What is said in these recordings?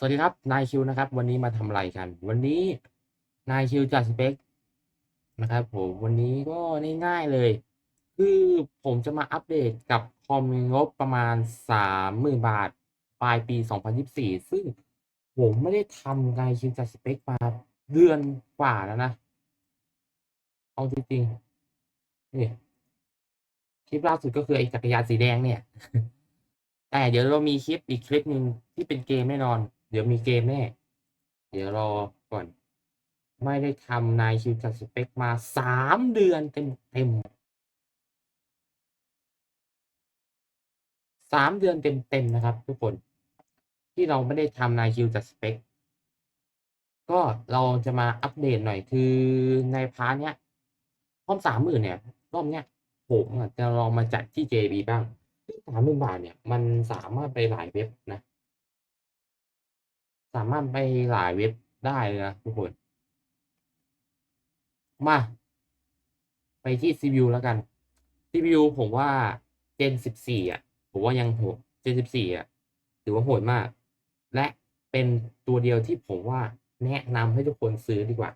สวัสดีครับนายคิวนะครับ วันนี้มาทำอะไรกัน วันนี้นายคิวจัดสเปคนะครับผมวันนี้ก็ง่ายๆเลย คือผมจะมาอัปเดตกับคอมงบประมาณสามหมื่นบาท ปลายปี 2024 ซึ่งผมไม่ได้ทำนายคิวจัดสเปคมาเดือนกว่าแล้วนะ เอาจริงๆนี่คลิปล่าสุดก็คือไอ้จักรยานสีแดงเนี่ยแต่เดี๋ยวเรามีคลิปอีกคลิปหนึ่งที่เป็นเกมแน่นอน เดี๋ยวมีเกมแน่ เดี๋ยวรอก่อน ไม่ได้ทำนายคิวจัดสเปคมาสามเดือนเต็มเต็มสามเดือนเต็มเต็มนะครับ ทุกคนที่เราไม่ได้ทำนายคิวจัดสเปคก็เราจะมาอัปเดตหน่อยคือในพาร์ทเนี้ยห้องสามหมื่นเนี่ยรอบเนี้ยผมจะลองมาจัดที่ JB บ้างสามหมื่นบาทเนี่ย มันสามารถไปหลายเว็บนะ สามารถไปหลายเว็บได้เลยนะทุกคน มา ไปที่ CPU แล้วกัน CPU ผมว่า Gen 14 อะ ผมว่ายังโหด Gen 14 อะ ถือว่าโหดมาก และเป็นตัวเดียวที่ผมว่าแนะนำให้ทุกคนซื้อดีกว่า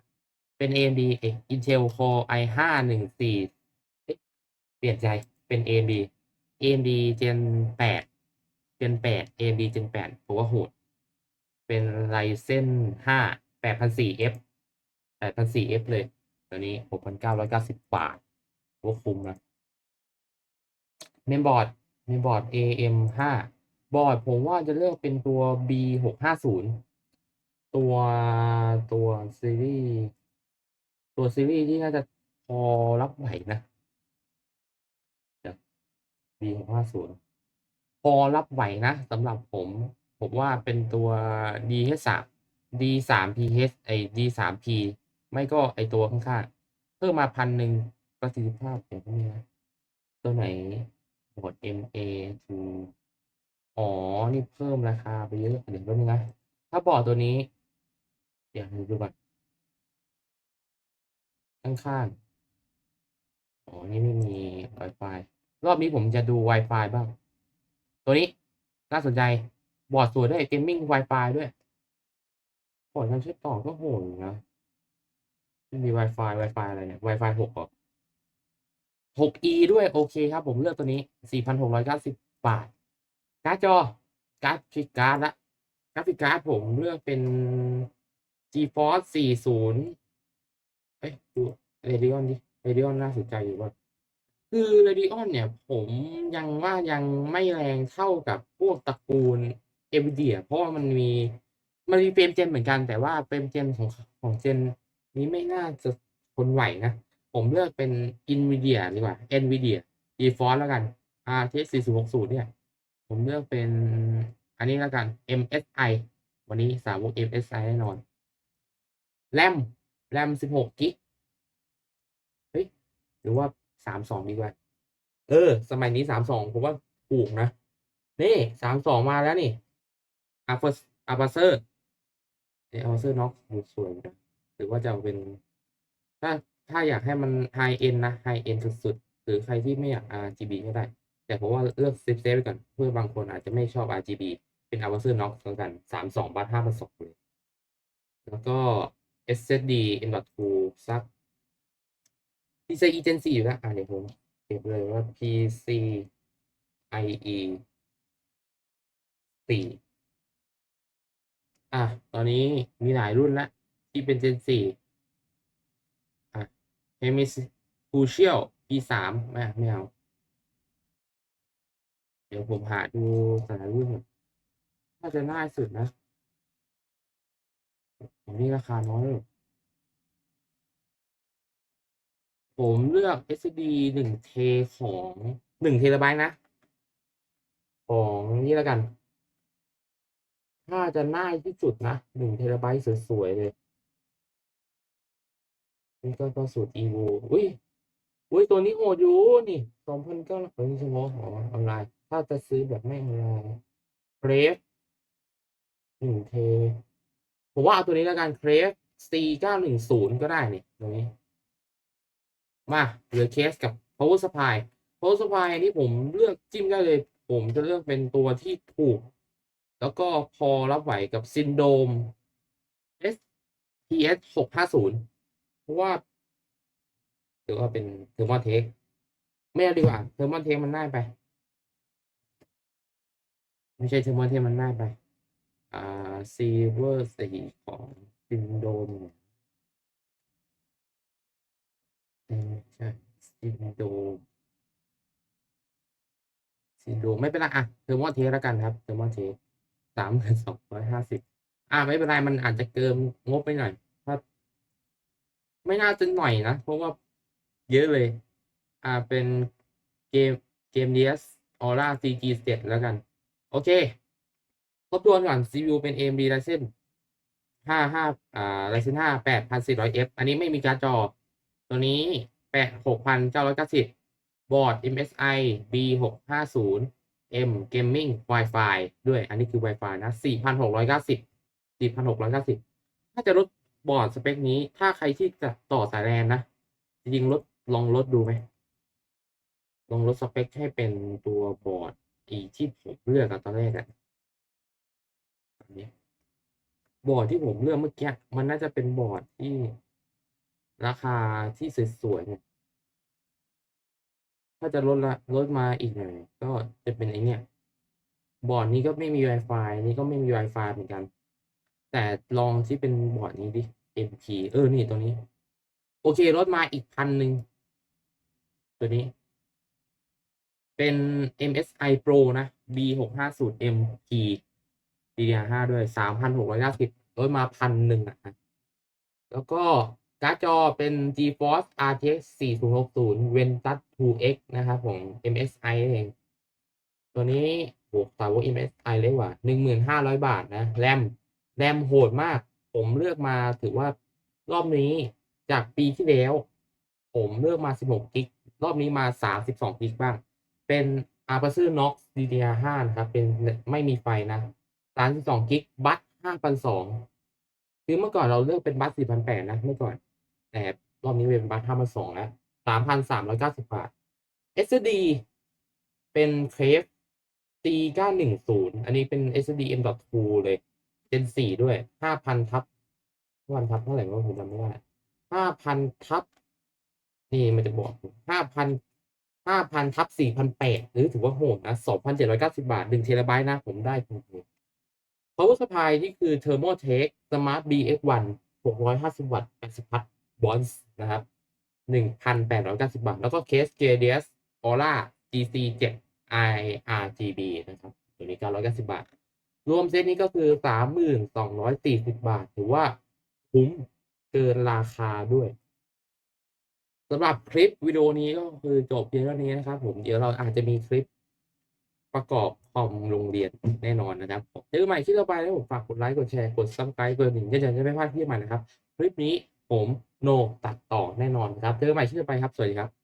เป็น AMD เอ้ย Intel Core i5 14เปลี่ยนใจ เป็น AMD AMD Gen 8 Gen 8 AMD Gen 8 ผมว่าโหด เป็นไรเซนห้าแปดพันสี่เอฟแปดพันสี่เอฟเลยตัวนี้หกพันเก้าร้อยเก้าสิบบาทโอ้คุ้มนะเมมบอร์ดเมมบอร์ด AM ห้าบอร์ดผมว่าจะเลือกเป็นตัว B หกห้าศูนย์ตัวตัวซีรีส์ตัวซีรีส์ที่น่าจะพอรับไหวนะ B หกห้าศูนย์พอรับไหวนะสำหรับผม ผมว่าเป็นตัว DH3 D3PH ไอ้ D3P ไม่ก็ไอตัวข้างๆเพิ่มมาพันหนึ่งประสิทธิภาพเดี๋ยวนี้นะตัวไหนบอร์ด MA2 อ๋อ นี่เพิ่มราคาไปเยอะเดี๋ยวแป๊บนึงนะ ถ้าบอร์ดตัวนี้ เดี๋ยวดูก่อนข้างๆ อ๋อ นี่ไม่มี Wi-Fi รอบนี้ผมจะดู Wi-Fi บ้าง ตัวนี้น่าสนใจ บอร์ดสวยด้วย Gaming Wi-Fi ด้วยบอร์ดการเชื่อมต่อก็โหดอยู่นะม่มี Wi-Fi Wi-Fi อะไรเนี่ย Wi-Fi 6เหรอ 6E ด้วยโอเคครับ ผมเลือกตัวนี้ 4,690 บาท การ์ดจอ การ์ดฟิกการ์ดละกราฟิกการ์ดผมเลือกเป็น GeForce 40 เอ้ยดู Radeon ดิ Radeon น่าสนใจอยู่ว่าคือ Radeon เนี่ย ผมยังว่ายังไม่แรงเท่ากับพวกตระกูล Nvidia เพราะว่ามันมีมันมีเฟรมเจนเหมือนกัน แต่ว่าเฟรมเจนของของเจนนี้ไม่น่าจะทนไหวนะ ผมเลือกเป็น Nvidia ดีกว่า Nvidia GeForce แล้วกัน RTX 4060 เนี่ย ผมเลือกเป็น อันนี้แล้วกัน MSI วันนี้สาวก MSI แน่นอน แรมแรม16กิกเฮ้ย หรือว่า 32 ดีกว่า เออ สมัยนี้ 32 ผมว่าถูกนะ นี่ 32 มาแล้วนี่ a p a p a c e r เอ a p a c e r น็อกสวยนะหรือว่าจะเป็น ถ้าถ้าอยากให้มัน High End นะ High End สุดๆ หรือใครที่ไม่อยาก RGB ก็ได้ แต่ผมว่าเลือกเซฟเซฟไปก่อน เพื่อบางคนอาจจะไม่ชอบ RGB เป็น a p a c e r Knox แล้วกัน32บาท5 2 0เลย แล้วก็ SSD M.2 สัก PCIe Gen 4อยู่แล้ว อ่าเดี๋ยวผมเก็บเลยว่า PCIe 4 อะตอนนี้มีหลายรุ่นแล้วที่เป็น Gen 4อะ MS Crucial P3 ไม่ไม่เอา เดี๋ยวผมหาดูแต่ละรุ่นน่าจะง่ายสุดนะอันนี้ราคาน้อยผมเลือก SSD หนึ่งเทของหนึ่งเทราไบต์นะ ของนี่แล้วกัน ถ้าจะง่ายที่สุดนะหนึ่งเทราไบต์สวยๆเลยนี่ก็ก็สูตร evo อุ้ยอุ้ยตัวนี้โหดอยู่นี่สองพันเก้าเฮ้ยชั่วโมงอ๋ออนไลน์ ถ้าจะซื้อแบบไม่ออนไลน์เครฟหนึ่งเทผมว่าเอาตัวนี้แล้วกันเครฟ C เก้าหนึ่งศูนย์ก็ได้นี่ตัวนี้ มาเหลือเคสกับ power supply power supply อันนี้ผมเลือกจิ้มได้เลย ผมจะเลือกเป็นตัวที่ถูก แล้วก็พอรับไหวกับซินโดม STS หกห้าศูนย์เพราะว่าถือว่าเป็นเทอร์โมเทคไม่เอาดีกว่าเทอร์โมเทคมันง่ายไป ไม่ใช่เทอร์โมเทคมันง่ายไป อ่าซีเวอร์สี่ของซินโดมใช่ซินโดมซินโดมไม่เป็นไรอะเทอร์โมเทคแล้วกันครับเทอร์โมเทค สามพันสองร้อยห้าสิบอ่าไม่เป็นไรมันอาจจะเกินงบไปหน่อยถ้าไม่น่าจะหน่อยนะ เพราะว่าเยอะเลย อ่าเป็นเกมเกมเดียสออร่า CG 7แล้วกัน โอเคทบทวนก่อน CPU เป็น AMD Ryzen 5 5อ่า Ryzen 5 8400F อันนี้ไม่มีการ์ดจอ ตัวนี้8 6990บอร์ด MSI B650 M Gaming Wi-Fi ด้วย อันนี้คือ Wi-Fi นะ 4,690 4,690 ถ้าจะลดบอร์ดสเปคนี้ ถ้าใครที่จะต่อสายแลนนะ จริงลดลองลดดูไหม ลองลดสเปคให้เป็นตัวบอร์ดอีที่ผมเลือกอะตอนแรกอะอันนี้บอร์ดที่ผมเลือกเมื่อกี้ มันน่าจะเป็นบอร์ดที่ราคาที่สวยๆเนี่ย ถ้าจะลดละลดมาอีกหน่อยก็จะเป็นไอเนี่ยบอร์ดนี้ก็ไม่มี Wi-Fi นี่ก็ไม่มี Wi-Fi เหมือนกัน แต่ลองที่เป็นบอร์ดนี้ดิ MP เออ นี่ตัวนี้ โอเคลดมาอีกพันหนึ่งตัวนี้ เป็น MSI Pro นะ B650MP DDR5 ด้วย 3,690ลดมาพันหนึ่งอะ แล้วก็ การ์ดจอเป็น GeForce RTX 4060 Ventus 2X นะครับผม MSI เอง ตัวนี้โหสาวก MSI เลยว่ะ1,500 บาทนะ แรม แรมโหดมาก ผมเลือกมาถือว่ารอบนี้จากปีที่แล้ว ผมเลือกมา 16 กิก รอบนี้มา 32 กิกบ้าง เป็น a p e r u Knox DDR5 นะครับ เป็นไม่มีไฟนะ 32 กิก บัต5,200คือเมื่อก่อนเราเลือกเป็นบัต4,800นะ เมื่อก่อน แต่รอบนี้เป็นบาร์ท้ามาสองแล้วสามพันสามร้อยเก้าสิบบาท SSD เป็นเคฟตีก้าหนึ่งศูนย์อันนี้เป็น SSD M.2 เลย Gen สี่ด้วยห้าพันทับห้าพันทับเท่าไหร่ก็ผมจำไม่ได้ห้าพันทับ นี่มันจะบอกห้าพันห้าพันทับสี่พันแปดหรือถือว่าโหดนะสองพันเจ็ดร้อยเก้าสิบาทหนึ่งเทราไบต์นะ ผมได้จริงๆ power supply ที่คือ thermotech smart bx1 650 วัตต์80พัท บอนส์นะครับ1,890 บาท แล้วก็เคส JDS Aura GC7 IRGB นะครับ ตัวนี้ 990 บาท รวมเซตนี้ก็คือ 3,240 บาท ถือว่าคุ้มเกินราคาด้วยสำหรับคลิปวิดีโอนี้ก็คือจบเพียงเท่านี้นะครับ ผมเดี๋ยวเราอาจจะมีคลิปประกอบคอมโรงเรียนแน่นอนนะครับเจอใหม่คลิปต่อไปแล้วผมฝากกดไลค์กดแชร์กดซับสไครต์กดกระดิ่งจะจะไม่พลาดคลิปใหม่นะครับ คลิปนี้ผม โนตัดต่อแน่นอนครับเจอกันใหม่คลิปต่อไปครับ สวัสดีครับ